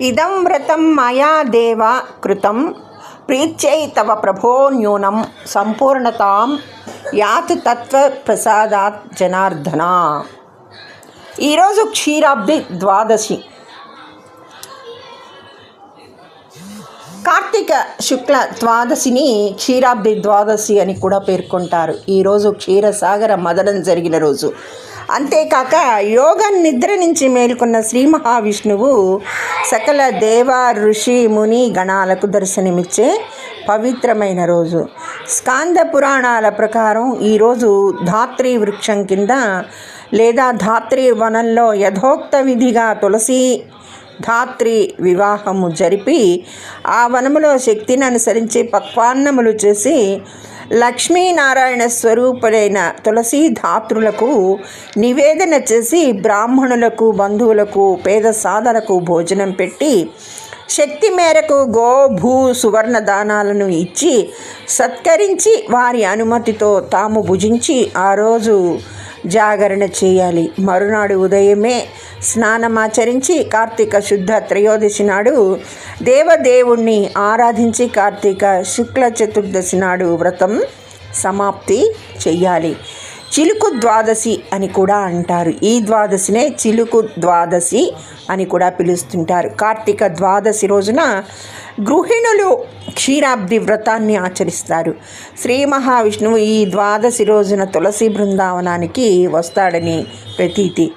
ఇదం వ్రతం మయా దేవ కృతం. ప్రీత్యై తవ ప్రభో న్యూనం. సంపూర్ణతాం యాతు తత్వ ప్రసాదాత్ జనార్దన. ఈరోజు క్షీరాబ్ది ద్వాదశి. కార్తీక శుక్ల ద్వాదశిని క్షీరాబ్ది ద్వాదశి అని కూడా పేర్కొంటారు. ఈరోజు క్షీరసాగర మదనం జరిగిన రోజు. అంతేకాక యోగ నిద్ర నుంచి మేలుకున్న శ్రీ మహావిష్ణువు సకల దేవ ఋషి ముని గణాలకు దర్శనమిచ్చే పవిత్రమైన రోజు. స్కాంద పురాణాల ప్రకారం ఈరోజు ధాత్రి వృక్షం కింద లేదా ధాత్రి వనంలో యథోక్త విధిగా తులసి ధాత్రి వివాహము జరిపి ఆ వనములో శక్తిని అనుసరించి పక్వాన్నములు చేసి లక్ష్మీనారాయణ స్వరూపులైన తులసి ధాత్రులకు నివేదన చేసి బ్రాహ్మణులకు బంధువులకు పేద సాధలకు భోజనం పెట్టి శక్తి మేరకు గో భూ సువర్ణ దానాలను ఇచ్చి సత్కరించి వారి అనుమతితో తాము భుజించి ఆ రోజు జాగరణ చేయాలి. మరునాడు ఉదయమే స్నానమాచరించి కార్తీక శుద్ధ త్రయోదశి నాడు దేవదేవుణ్ణి ఆరాధించి కార్తీక శుక్ల చతుర్దశి నాడు వ్రతం సమాప్తి చెయ్యాలి. చిలుకు ద్వాదశి అని కూడా అంటారు. ఈ ద్వాదశినే చిలుకు ద్వాదశి అని కూడా పిలుస్తుంటారు. కార్తీక ద్వాదశి రోజున గృహిణులు క్షీరాబ్ది వ్రతాన్ని ఆచరిస్తారు. శ్రీ మహావిష్ణువు ఈ ద్వాదశి రోజున తులసి బృందావనానికి వస్తాడని ప్రతీతి.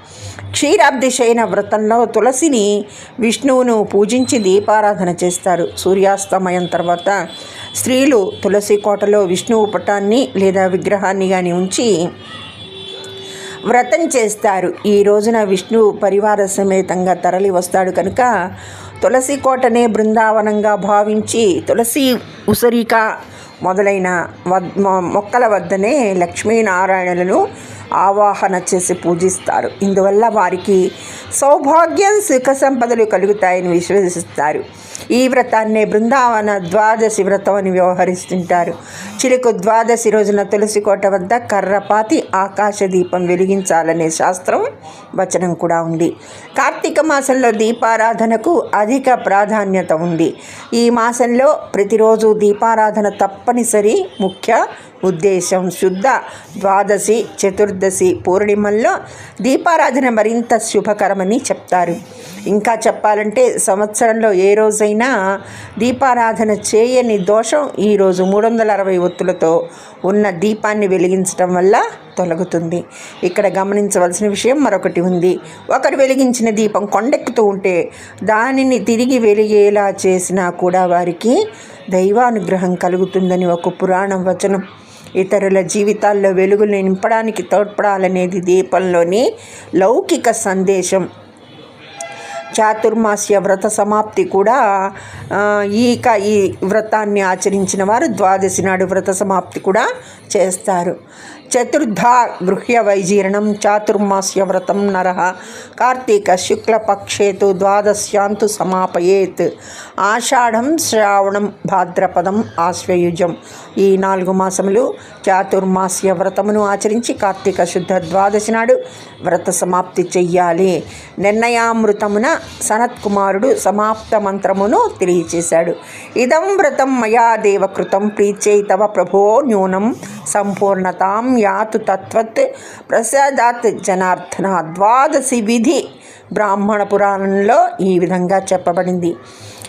క్షీరాబ్దిశయన వ్రతంలో తులసిని విష్ణువును పూజించి దీపారాధన చేస్తారు. సూర్యాస్తమయం తర్వాత స్త్రీలు తులసి కోటలో విష్ణువు పటాన్ని లేదా విగ్రహాన్ని కానీ ఉంచి వ్రతం చేస్తారు. ఈ రోజున విష్ణు పరివార సమేతంగా తరలి వస్తాడు కనుక తులసి కోటనే బృందావనంగా భావించి తులసి ఉసరిక మొదలైన వద్ మొక్కల వద్దనే లక్ష్మీనారాయణలను ఆవాహన చేసి పూజిస్తారు. ఇందువల్ల వారికి సౌభాగ్యం సుఖ సంపదలు కలుగుతాయని విశ్వసిస్తారు. ఈ వ్రతాన్నే బృందావన ద్వాదశి వ్రతం అని వ్యవహరిస్తుంటారు. చిలుకు ద్వాదశి రోజున తులసి కోట వద్ద కర్రపాతి ఆకాశ దీపం వెలిగించాలనే శాస్త్రం వచనం కూడా ఉంది. కార్తీక మాసంలో దీపారాధనకు అధిక ప్రాధాన్యత ఉంది. ఈ మాసంలో ప్రతిరోజు దీపారాధన తప్పనిసరి ముఖ్య ఉద్దేశం శుద్ధ ద్వాదశి చతుర్దశి పూర్ణిమల్లో దీపారాధన మరింత శుభకరమని చెప్తారు. ఇంకా చెప్పాలంటే సంవత్సరంలో ఏ రోజైనా దీపారాధన చేయని దోషం ఈరోజు మూడు వందల అరవై ఒత్తులతో ఉన్న దీపాన్ని వెలిగించడం వల్ల తొలగుతుంది. ఇక్కడ గమనించవలసిన విషయం మరొకటి ఉంది. ఒకరు వెలిగించిన దీపం కొండెక్కుతూ ఉంటే దానిని తిరిగి వెలిగేలా చేసినా కూడా వారికి దైవానుగ్రహం కలుగుతుందని ఒక పురాణం వచనం. ఇతరుల జీవితాల్లో వెలుగులు నింపడానికి తోడ్పడాలనేది దీపంలోని లౌకిక సందేశం. చాతుర్మాస్య వ్రత సమాప్తి కూడా ఈక ఈ వ్రతాన్ని ఆచరించిన వారు ద్వాదశి నాడు వ్రత సమాప్తి కూడా చేస్తారు. చతుర్థ గృహ్య వైజీర్ణం చాతుర్మాస్య వ్రతం నర. కార్తీక శుక్లపక్షేతు ద్వాదశ్యాంతు సమాపయేత్. ఆషాఢం శ్రావణం భాద్రపదం ఆశ్వయుజం. ఈ నాలుగు మాసములు చాతుర్మాస్య వ్రతమును ఆచరించి కార్తీక శుద్ధ ద్వాదశి నాడు వ్రత సమాప్తి చెయ్యాలి. నిర్ణయామృతమున సనత్కుమారుడు సమాప్త మంత్రమును తెలియచేశాడు. ఇదం వ్రతం మయా దేవకృతం ప్రీచై తవ ప్రభో న్యూనం సంపూర్ణతాం యాతు తత్వత్ ప్రసాదాత్ జనార్దన ద్వాదశి విధి బ్రాహ్మణ పురాణంలో ఈ విధంగా చెప్పబడింది.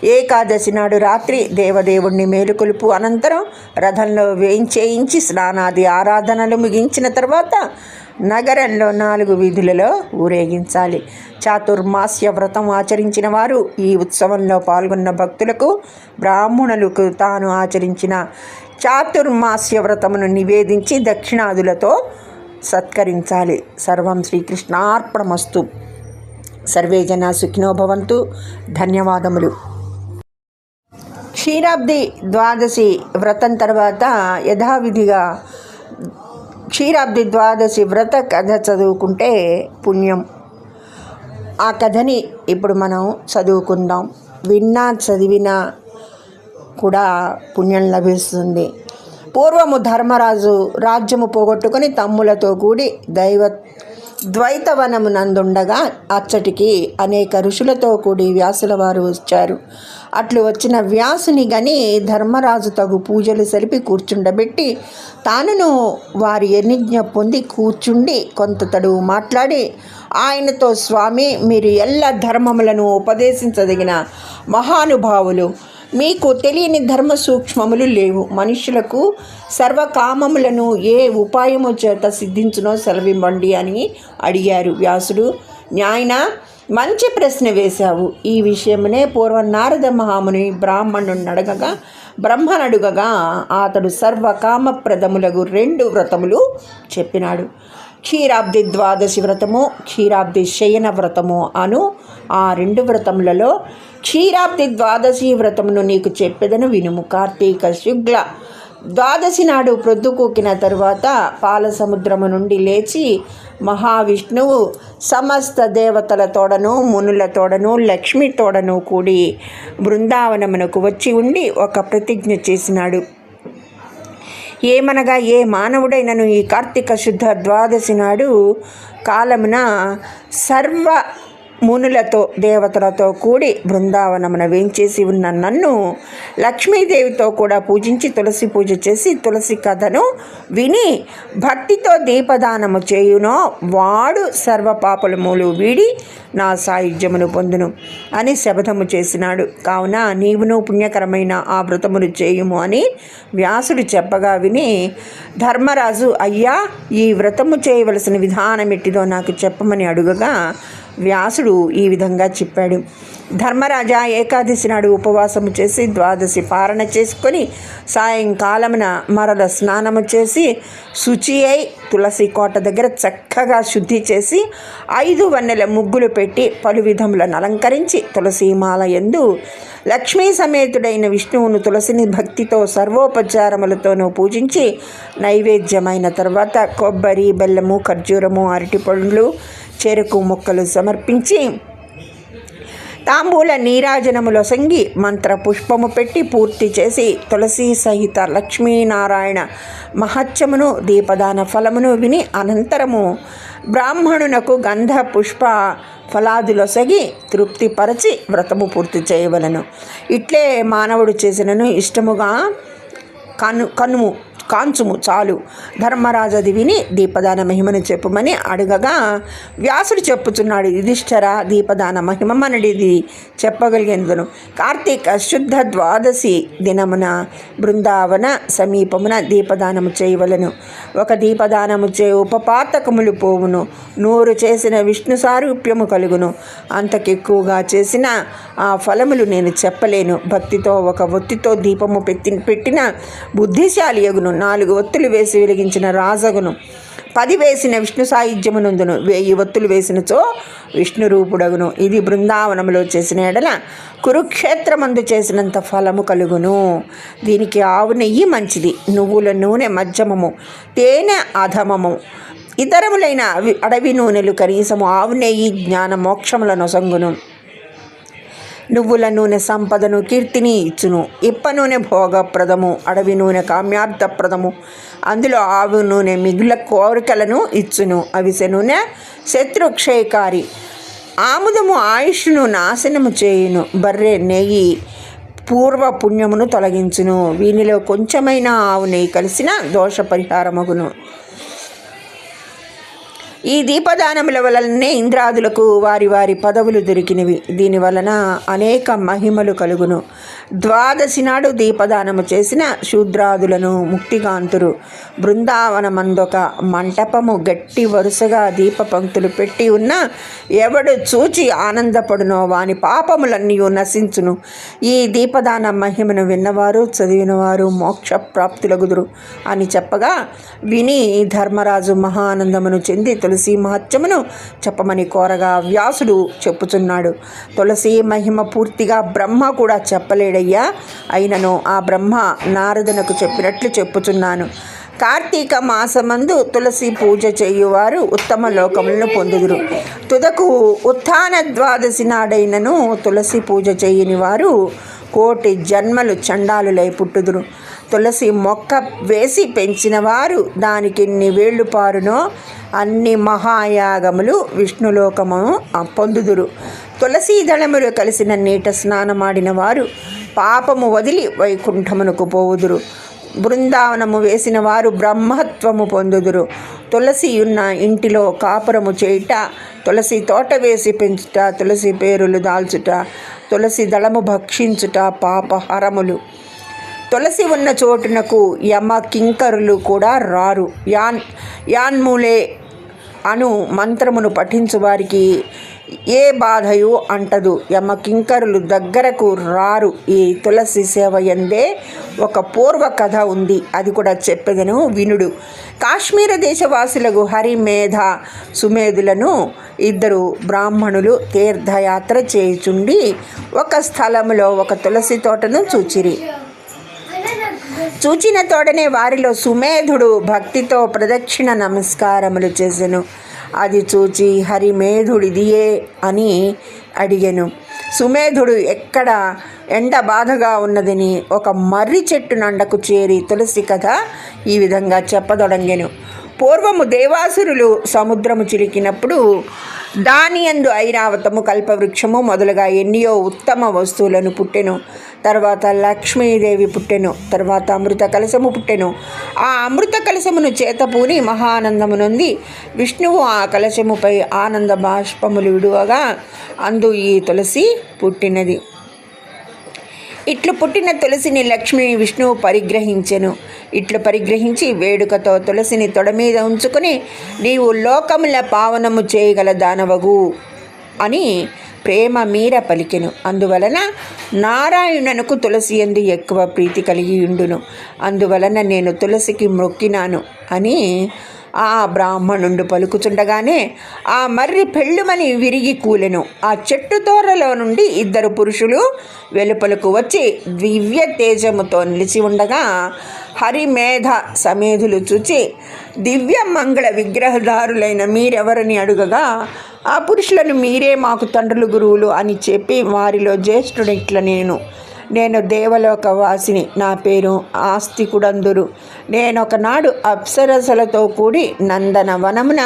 ఏకాదశి నాడు రాత్రి దేవదేవుణ్ణి మేలుకొలుపు అనంతరం రథంలో వేయించేయించి స్నానాది ఆరాధనలు ముగించిన తర్వాత నగరంలో నాలుగు వీధులలో ఊరేగించాలి. చాతుర్మాస్య వ్రతం ఆచరించిన వారు ఈ ఉత్సవంలో పాల్గొన్న భక్తులకు బ్రాహ్మణులకు తాను ఆచరించిన చాతుర్మాస్య వ్రతమును నివేదించి దక్షిణాదులతో సత్కరించాలి. సర్వం శ్రీకృష్ణార్పణమస్తు. సర్వే జన సుఖినో భవంతు. ధన్యవాదములు. క్షీరాబ్ది ద్వాదశి వ్రతం తర్వాత యథావిధిగా క్షీరాబ్ది ద్వాదశి వ్రత కథ చదువుకుంటే పుణ్యం. ఆ కథని ఇప్పుడు మనం చదువుకుందాం. విన్నా చదివినా కూడా పుణ్యం లభిస్తుంది. పూర్వము ధర్మరాజు రాజ్యము పోగొట్టుకొని తమ్ములతో కూడి దైవ ద్వైతవనమునందుండగా అచ్చటికి అనేక ఋషులతో కూడి వ్యాసుల వారు వచ్చారు. అట్లు వచ్చిన వ్యాసుని గని ధర్మరాజు తగు పూజలు సరిపి కూర్చుండబెట్టి తానును వారి ఎన్నిజ్ఞ పొంది కూర్చుండి కొంత తడువు మాట్లాడి ఆయనతో స్వామి మీరు ఎల్ల ధర్మములను ఉపదేశించదగిన మహానుభావులు మీకు తెలియని ధర్మ సూక్ష్మములు లేవు. మనుషులకు సర్వకామములను ఏ ఉపాయము చేత సిద్ధించునో సెలవివ్వండి అని అడిగారు వ్యాసుడు. న్యాయన మంచి ప్రశ్న వేశావు. ఈ విషయమునే పూర్వ నారద మహాముని బ్రాహ్మణుని అడగగా బ్రహ్మనడుగగా అతడు సర్వకామప్రదములకు రెండు వ్రతములు చెప్పినాడు. క్షీరాబ్ది ద్వాదశి వ్రతము క్షీరాబ్ది శయన వ్రతము అను ఆ రెండు వ్రతములలో క్షీరాబ్ది ద్వాదశి వ్రతమును నీకు చెప్పెదను వినుము. కార్తీక శుక్ల ద్వాదశి నాడు ప్రొద్దుకూకిన తరువాత పాలసముద్రము నుండి లేచి మహావిష్ణువు సమస్త దేవతల తోడను మునుల తోడను లక్ష్మి తోడను కూడి బృందావనమునకు వచ్చి ఉండి ఒక ప్రతిజ్ఞ చేసినాడు. ఏమనగా ఏ మానవుడైనను ఈ కార్తీక శుద్ధ ద్వాదశి నాడు కాలమున సర్వ మునులతో దేవతలతో కూడి బృందావనమున వేంచేసి ఉన్న నన్ను లక్ష్మీదేవితో కూడా పూజించి తులసి పూజ చేసి తులసి కథను విని భక్తితో దీపదానము చేయునో వాడు సర్వపాపల మూలు వీడి నా సాయుధ్యమును పొందును అని శపథము చేసినాడు. కావున నీవును పుణ్యకరమైన ఆ వ్రతమును చేయుము అని వ్యాసుడు చెప్పగా విని ధర్మరాజు అయ్యా ఈ వ్రతము చేయవలసిన విధానం ఎట్టిదో నాకు చెప్పమని అడుగగా వ్యాసుడు ఈ విధంగా చెప్పాడు. ధర్మరాజా ఏకాదశి నాడు ఉపవాసము చేసి ద్వాదశి పారణ చేసుకొని సాయంకాలమున మరల స్నానము చేసి శుచి అయి తులసి కోట దగ్గర చక్కగా శుద్ధి చేసి ఐదు వన్నెల ముగ్గులు పెట్టి పలు విధములను అలంకరించి తులసీమాల ఎందు లక్ష్మీ సమేతుడైన విష్ణువును తులసిని భక్తితో సర్వోపచారములతోనూ పూజించి నైవేద్యమైన తర్వాత కొబ్బరి బెల్లము ఖర్జూరము అరటి పండ్లు చెరుకు మొక్కలు సమర్పించి తాంబూల నీరాజనములో సంగి మంత్ర పుష్పము పెట్టి పూర్తి చేసి తులసి సహిత లక్ష్మీనారాయణ మహత్యమును దీపదాన ఫలమును విని అనంతరము బ్రాహ్మణునకు గంధ పుష్ప ఫలాదులొసగి తృప్తిపరచి వ్రతము పూర్తి చేయవలను. ఇట్లే మానవుడు చేసినను ఇష్టముగా కను కనుము కాంచుము. చాలు. ధర్మరాజది విని దీపదాన మహిమను చెప్పుమని అడగగా వ్యాసుడు చెప్పుచున్నాడు యుధిష్ఠర దీపదాన మహిమ మనడిది చెప్పగలిగేందును. కార్తీక శుద్ధ ద్వాదశి దినమున బృందావన సమీపమున దీపదానము చేయవలను. ఒక దీపదానము చే ఉపపాతకములు పోవును. నూరు చేసిన విష్ణు సారూప్యము కలుగును. అంతకెక్కువగా చేసిన ఆ ఫలములు నేను చెప్పలేను. భక్తితో ఒక ఒత్తితో దీపము పెట్టి పెట్టిన బుద్ధిశాలి యగును నాలుగు ఒత్తులు వేసి వెలిగించిన రాజగును. పది వేసిన విష్ణు సాయుధ్యమునందును వెయ్యి ఒత్తులు వేసినచో విష్ణు రూపుడగును. ఇది బృందావనములో చేసిన ఎడల కురుక్షేత్రమందు చేసినంత ఫలము కలుగును. దీనికి ఆవు నెయ్యి మంచిది. నువ్వుల నూనె మధ్యమము తేనె అధమము. ఇతరములైన అవి- అడవి నూనెలు కనీసము ఆవు నెయ్యి జ్ఞాన మోక్షముల నొసంగును నువ్వుల నూనె సంపదను కీర్తిని ఇచ్చును. ఇప్ప నూనె భోగప్రదము అడవి నూనె కామ్యార్థప్రదము. అందులో ఆవు నూనె మిగుల కోరికలను ఇచ్చును. అవిసె నూనె శత్రుక్షయకారి. ఆముదము ఆయుష్ను నాశనము చేయును. బర్రె నెయ్యి పూర్వ పుణ్యమును తొలగించును. వీనిలో కొంచెమైనా ఆవు నెయ్యి కలిసిన దోష పరిహారమగును ఈ దీపదానముల వలననే ఇంద్రాదులకు వారి వారి పదవులు దొరికినవి. దీని వలన అనేక మహిమలు కలుగును. ద్వాదశి నాడు దీపదానము చేసిన శూద్రాదులను ముక్తిగాంతురు. బృందావనమందొక మంటపము గట్టి వరుసగా దీప పంక్తులు పెట్టి ఉన్న ఎవడు చూచి ఆనందపడునో వాని పాపములన్నీ నశించును. ఈ దీపదాన మహిమను విన్నవారు చదివినవారు మోక్ష ప్రాప్తులగుదురు అని చెప్పగా విని ధర్మరాజు మహానందమును చెంది తులసి మహత్యమును చెప్పమని కోరగా వ్యాసుడు చెప్పుచున్నాడు. తులసి మహిమ పూర్తిగా బ్రహ్మ కూడా చెప్పలేడు చెప్పలేడయ్యా అయినను ఆ బ్రహ్మ నారదునకు చెప్పినట్లు చెప్పుచున్నాను. కార్తీక మాసమందు తులసి పూజ చేయువారు ఉత్తమ లోకములను పొందుదురు. తుదకు ఉత్థాన ద్వాదశి నాడైనను తులసి పూజ చేయని వారు కోటి జన్మలు చండాలులై పుట్టుదురు. తులసి మొక్క వేసి పెంచిన వారు దానికి ఎన్ని వేళ్ళు పారునో అన్ని మహాయాగములు విష్ణులోకము పొందుదురు. తులసీ దళములు కలిసిన నీట స్నానమాడిన వారు పాపము వదిలి వైకుంఠమునకు పోవుదురు. బృందావనము వేసిన వారు బ్రహ్మత్వము పొందుదురు. తులసి ఉన్న ఇంటిలో కాపురము చేయుట తులసి తోట వేసి పెంచుట తులసి పేరులు దాల్చుట తులసి దళము భక్షించుట పాపహరములు తులసి ఉన్న చోటునకు యమ కింకరులు కూడా రారు. యాన్ యాన్మూలే అను మంత్రమును పఠించు వారికి ఏ బాధయు అంటదు. యమ కింకరులు దగ్గరకు రారు. ఈ తులసి సేవ ఎందే ఒక పూర్వ కథ ఉంది. అది కూడా చెప్పెదను వినుడు. కాశ్మీర దేశవాసులకు హరిమేధ సుమేధులను ఇద్దరు బ్రాహ్మణులు తీర్థయాత్ర చేయుచుండి ఒక స్థలములో ఒక తులసి తోటను చూచిరి. చూచిన తోడనే వారిలో సుమేధుడు భక్తితో ప్రదక్షిణ నమస్కారములు చేసెను. అది చూచి హరిమేధుడిదియే అని అడిగాను. సుమేధుడు ఎక్కడ? ఎండ బాధగా ఉన్నదని ఒక మర్రి చెట్టు నండకు చేరి తులసి కథ ఈ విధంగా చెప్పదొడంగెను. పూర్వము దేవాసురులు సముద్రము చిలికినప్పుడు దాని ఎందు ఐరావతము కల్పవృక్షము మొదలుగా ఎన్నో ఉత్తమ వస్తువులను పుట్టెను. తర్వాత లక్ష్మీదేవి పుట్టెను. తర్వాత అమృత కలశము పుట్టెను. ఆ అమృత కలశమును చేతపూని మహానందము నుండి విష్ణువు ఆ కలశముపై ఆనంద బాష్పములు విడువగా అందు ఈ తులసి పుట్టినది. ఇట్లు పుట్టిన తులసిని లక్ష్మి విష్ణువు పరిగ్రహించెను. ఇట్లు పరిగ్రహించి వేడుకతో తులసిని తొడ మీద ఉంచుకుని నీవు లోకముల పావనము చేయగల దానవగు అని ప్రేమ మీర పలికెను. అందువలన నారాయణునకు తులసి ఎందు ఎక్కువ ప్రీతి కలిగి ఉండును. అందువలన నేను తులసికి మొక్కినాను అని ఆ బ్రాహ్మణుండు పలుకుచుండగానే ఆ మర్రి పెళ్ళుమని విరిగి కూలెను. ఆ చెట్టు తోరలో నుండి ఇద్దరు పురుషులు వెలుపలకు వచ్చి దివ్య తేజముతో నిలిచి ఉండగా హరిమేధ సమేధులు చూచి దివ్య మంగళ విగ్రహదారులైన మీరెవరని అడుగగా ఆ పురుషులను మీరే మాకు తండ్రులు గురువులు అని చెప్పి వారిలో జ్యేష్ఠుడిట్ల నేను నేను దేవలోక వాసిని నా పేరు ఆస్తికుడందురు. నేనొకనాడు అప్సరసలతో కూడి నందన వనమున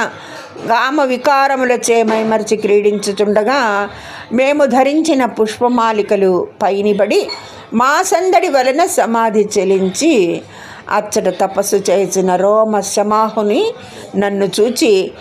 గామ వికారముల చేమైమర్చి క్రీడించుచుండగా మేము ధరించిన పుష్పమాలికలు పైనిబడి మా సందడి వలన సమాధి చెలించి అచ్చట తపస్సు చేసిన రోమ శమాహుని నన్ను చూచి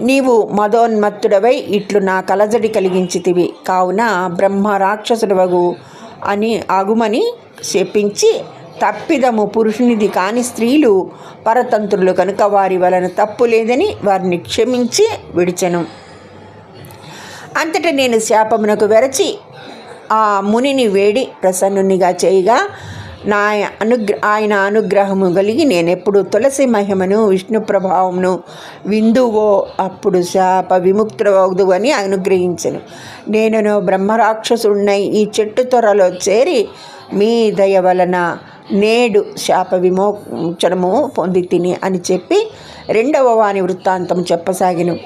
నీవు మదోన్మత్తుడవై ఇట్లు నా కలజడి కలిగించితివి. కావున బ్రహ్మ రాక్షసుడవగు అని ఆగుమని చెప్పించి తప్పిదము పురుషునిది కాని స్త్రీలు పరతంత్రులు కనుక వారి వలన తప్పు లేదని వారిని క్షమించి విడిచెను. అంతటా నేను శాపమునకు వెరచి ఆ మునిని వేడి ప్రసన్నునిగా చేయగా నా అనుగ్ర ఆయన అనుగ్రహము కలిగి నేను ఎప్పుడు తులసి మహిమను విష్ణు ప్రభావమును విందువో అప్పుడు శాప విముక్తుడవదు అని అనుగ్రహించను. నేను బ్రహ్మరాక్షసుడినై ఈ చెట్టు త్వరలో చేరి మీ దయ వలన నేడు శాప విమోచనము పొంది తిని అని చెప్పి రెండవ వాని వృత్తాంతం చెప్పసాగిను.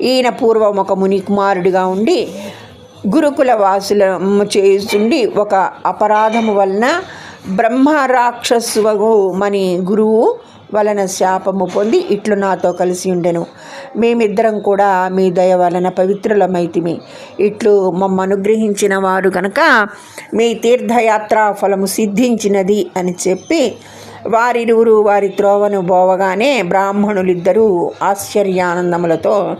ఈయన పూర్వం ఒక ముని కుమారుడిగా ఉండి గురుకుల వాసుల చేస్తుండి ఒక అపరాధము వలన బ్రహ్మ రాక్షసువగు మని గురువు వలన శాపము పొంది ఇట్లు నాతో కలిసి ఉండెను. మేమిద్దరం కూడా మీ దయ వలన పవిత్రులమైతిమి. ఇట్లు మమ్మ అనుగ్రహించిన వారు కనుక మీ తీర్థయాత్ర ఫలము సిద్ధించినది అని చెప్పి వారిరువురు వారి త్రోవను బోవగానే బ్రాహ్మణులిద్దరూ ఆశ్చర్యానందములతో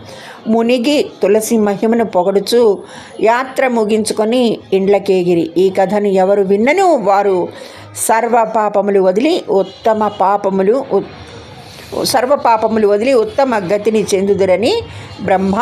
మునిగి తులసి మహిమను పొగడుచు యాత్ర ముగించుకొని ఇండ్లకేగిరి. ఈ కథను ఎవరు విన్నను? వారు సర్వ పాపములు వదిలి ఉత్తమ పాపములు సర్వ పాపములు వదిలి ఉత్తమ గతిని చెందుదురని బ్రహ్మ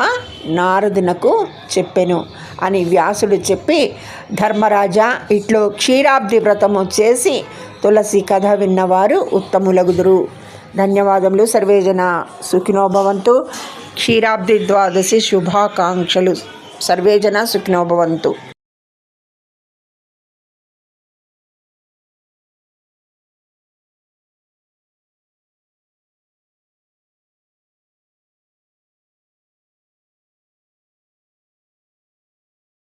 నారదునకు చెప్పెను అని వ్యాసుడు చెప్పి ధర్మరాజా ఇట్లో క్షీరాబ్ది వ్రతము చేసి తులసి కథ విన్నవారు ఉత్తములగుదురు. ధన్యవాదములు సర్వేజన సుఖినోభవంతు. క్షీరాబ్ది ద్వాదశి శుభాకాంక్షలు. సర్వేజన సుఖినోభవంతు.